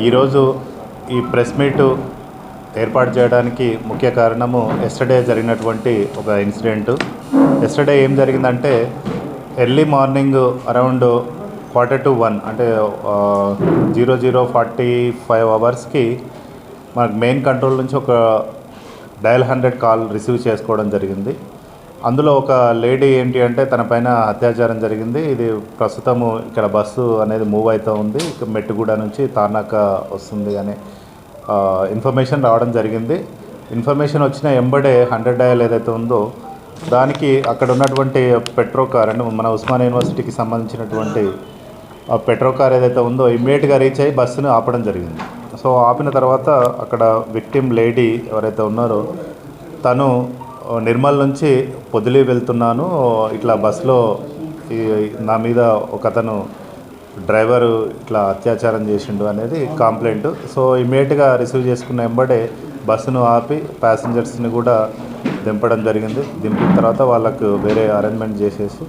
ఈరోజు ఈ press meet ఏర్పాటు చేయడానికి ముఖ్య కారణము ఎస్టర్డే జరిగినటువంటి ఒక ఇన్సిడెంట్ ఎస్టర్డే ఏం జరిగిందంటే early morning around quarter to one అంటే జీరో జీరో ఫార్టీ ఫైవ్ అవర్స్కి మనకు మెయిన్ కంట్రోల్ నుంచి ఒక డయల్ హండ్రెడ్ కాల్ రిసీవ్ చేసుకోవడం జరిగింది. అందులో ఒక లేడీ ఏంటి అంటే తన పైన అత్యాచారం జరిగింది. ఇది ప్రస్తుతము ఇక్కడ బస్సు అనేది మూవ్ అవుతూ ఉంది. మెట్టుగూడ నుంచి తానాక వస్తుంది అనే ఇన్ఫర్మేషన్ రావడం జరిగింది. ఇన్ఫర్మేషన్ వచ్చిన ఎంబడే హండ్రెడ్ డయల్ ఏదైతే ఉందో దానికి అక్కడ ఉన్నటువంటి పెట్రో కార్ అంటే మన ఉస్మాన్ యూనివర్సిటీకి సంబంధించినటువంటి ఆ పెట్రో కార్ ఏదైతే ఉందో ఇమ్మీడియట్గా రీచ్ అయ్యి బస్సును ఆపడం జరిగింది. సో ఆపిన తర్వాత అక్కడ విక్టిమ్ లేడీ ఎవరైతే ఉన్నారో తను నిర్మల్ నుంచి పొదిలి వెళ్తున్నాను. ఇట్లా బస్సులో ఈ నా మీద ఒక అతను డ్రైవరు ఇట్లా అత్యాచారం చేసిండు అనేది కంప్లైంట్. సో ఇమీడియట్గా రిసీవ్ చేసుకున్న వెంబడే బస్సును ఆపి ప్యాసింజర్స్ని కూడా దింపడం జరిగింది. దింపిన తర్వాత వాళ్ళకు వేరే అరేంజ్మెంట్ చేసేసి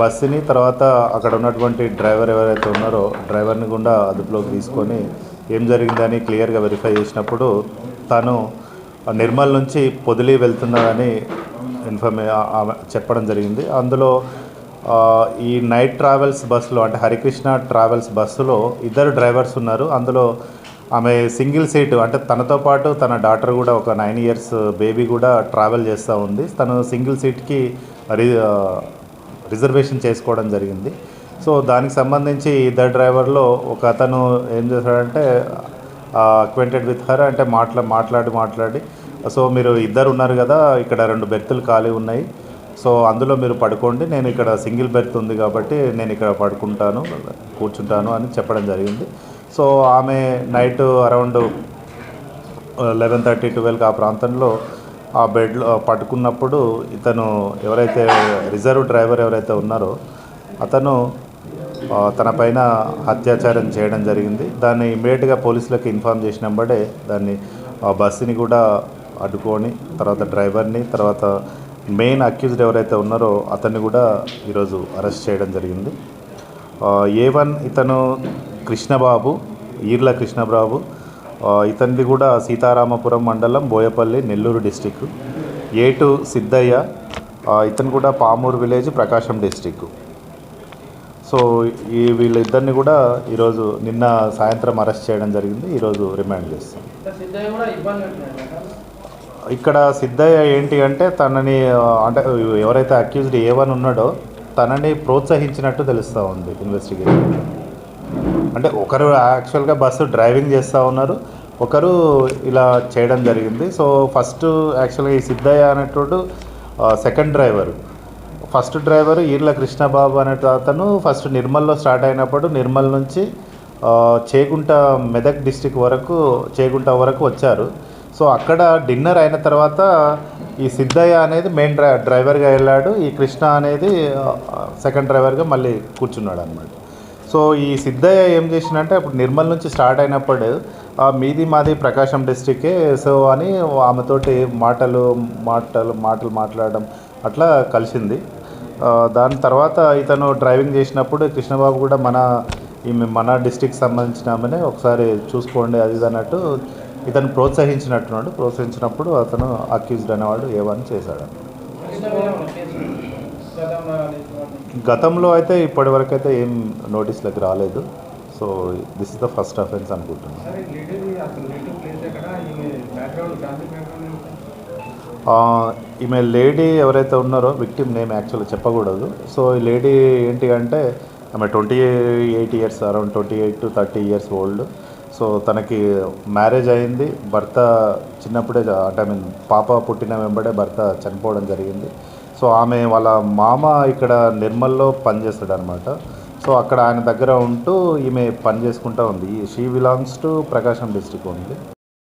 బస్సుని తర్వాత అక్కడ ఉన్నటువంటి డ్రైవర్ ఎవరైతే ఉన్నారో డ్రైవర్ని కూడా అదుపులోకి తీసుకొని ఏం జరిగిందని క్లియర్గా వెరిఫై చేసినప్పుడు తను నిర్మల్ నుంచి పొదిలి వెళ్తున్నాడని ఇన్ఫర్మే ఆమె చెప్పడం జరిగింది. అందులో ఈ నైట్ ట్రావెల్స్ బస్సులో అంటే హరికృష్ణ ట్రావెల్స్ బస్సులో ఇద్దరు డ్రైవర్స్ ఉన్నారు. అందులో ఆమె సింగిల్ సీటు అంటే తనతో పాటు తన డాటర్ కూడా ఒక నైన్ ఇయర్స్ బేబీ కూడా ట్రావెల్ చేస్తూ ఉంది. తను సింగిల్ సీట్కి రి రిజర్వేషన్ చేసుకోవడం జరిగింది. సో దానికి సంబంధించి ఇద్దరు డ్రైవర్లో ఒక అతను ఏం చేశాడంటే అక్వెంటెడ్ విత్ హర్ అంటే మాట్లా మాట్లాడి మాట్లాడి. సో మీరు ఇద్దరు ఉన్నారు కదా ఇక్కడ రెండు బెర్తులు ఖాళీ ఉన్నాయి. సో అందులో మీరు పడుకోండి. నేను ఇక్కడ సింగిల్ బెర్త్ ఉంది కాబట్టి నేను ఇక్కడ పడుకుంటాను కూర్చుంటాను అని చెప్పడం జరిగింది. సో ఆమె నైట్ అరౌండ్ లెవెన్ థర్టీ ట్వెల్వ్కి ఆ ప్రాంతంలో ఆ బెడ్లో పట్టుకున్నప్పుడు ఇతను ఎవరైతే రిజర్వ్ డ్రైవర్ ఎవరైతే ఉన్నారో అతను తనపైన అత్యాచారం చేయడం జరిగింది. దాన్ని ఇమీడియట్గా పోలీసులకు ఇన్ఫామ్ చేసినప్పుడే దాన్ని బస్సుని కూడా అడ్డుకొని తర్వాత డ్రైవర్ని తర్వాత మెయిన్ అక్యూజ్డ్ ఎవరైతే ఉన్నారో అతన్ని కూడా ఈరోజు అరెస్ట్ చేయడం జరిగింది. ఏ వన్ ఇతను కృష్ణబాబు ఈర్ల కృష్ణబాబు. ఇతనిది కూడా సీతారామపురం మండలం Boyapalli Nellore district A two Siddaiah ఇతను కూడా Pamuru village Prakasam district so ఈ వీళ్ళిద్దరిని కూడా ఈరోజు నిన్న సాయంత్రం అరెస్ట్ చేయడం జరిగింది. ఈరోజు రిమాండ్ చేస్తాం. ఇక్కడ సిద్ధయ్య ఏంటి అంటే తనని అంటే ఎవరైతే అక్యూజ్డ్ ఏ వన్ ఉన్నాడో తనని ప్రోత్సహించినట్టు తెలుస్తూ ఉంది ఇన్వెస్టిగేషన్ అంటే ఒకరు యాక్చువల్గా బస్సు డ్రైవింగ్ చేస్తూ ఉన్నారు. ఒకరు ఇలా చేయడం జరిగింది. సో ఫస్ట్ యాక్చువల్గా ఈ సిద్ధయ్య అనేటోడు second driver first driver Eerla Krishnababu అనే అతను ఫస్ట్ నిర్మల్లో స్టార్ట్ అయినప్పుడు నిర్మల్ నుంచి చేగుంట మెదక్ డిస్టిక్ వరకు చేగుంట వరకు వచ్చారు. సో అక్కడ డిన్నర్ అయిన తర్వాత ఈ సిద్ధయ్య అనేది మెయిన్ డ్రై డ్రైవర్గా వెళ్ళాడు. ఈ కృష్ణ అనేది సెకండ్ డ్రైవర్గా మళ్ళీ కూర్చున్నాడు అనమాట సో ఈ సిద్ధయ్య ఏం చేసినంటే అప్పుడు నిర్మల్ నుంచి స్టార్ట్ అయినప్పుడు ఆ, మీది మాది ప్రకాశం డిస్టికే సో అని ఆమెతోటి మాటలు మాటలు మాటలు మాట్లాడడం అట్లా కలిసింది. దాని తర్వాత ఇతను డ్రైవింగ్ చేసినప్పుడు కృష్ణబాబు కూడా మన ఈమె మన డిస్టిక్ సంబంధించిన ఆమెనే ఒకసారి చూసుకోండి అది ఇది అన్నట్టు ఇతను ప్రోత్సహించినట్టున్నాడు. ప్రోత్సహించినప్పుడు అతను అక్యూజ్డ్ అనేవాడు ఏవని చేశాడు. గతంలో అయితే ఇప్పటి అయితే అయితే ఏం నోటీసులకు రాలేదు. So this is the first offence అనుకుంటున్నాను. ఈమె లేడీ ఎవరైతే ఉన్నారో విక్టిమ్ నేమ్ యాక్చువల్గా చెప్పకూడదు. సో ఈ లేడీ ఏంటి అంటే ఆమె twenty eight years around twenty eight to thirty years old so తనకి మ్యారేజ్ అయింది. భర్త చిన్నప్పుడే అంటే ఐ మీన్ పాప పుట్టిన వెంబడే భర్త చనిపోవడం జరిగింది. సో ఆమె వాళ్ళ మామ ఇక్కడ నిర్మల్లో పనిచేస్తాడు అనమాట సో అక్కడ ఆయన దగ్గర ఉంటూ ఈమె పని చేసుకుంటూ ఉంది. She belongs to Prakasam district ఉంది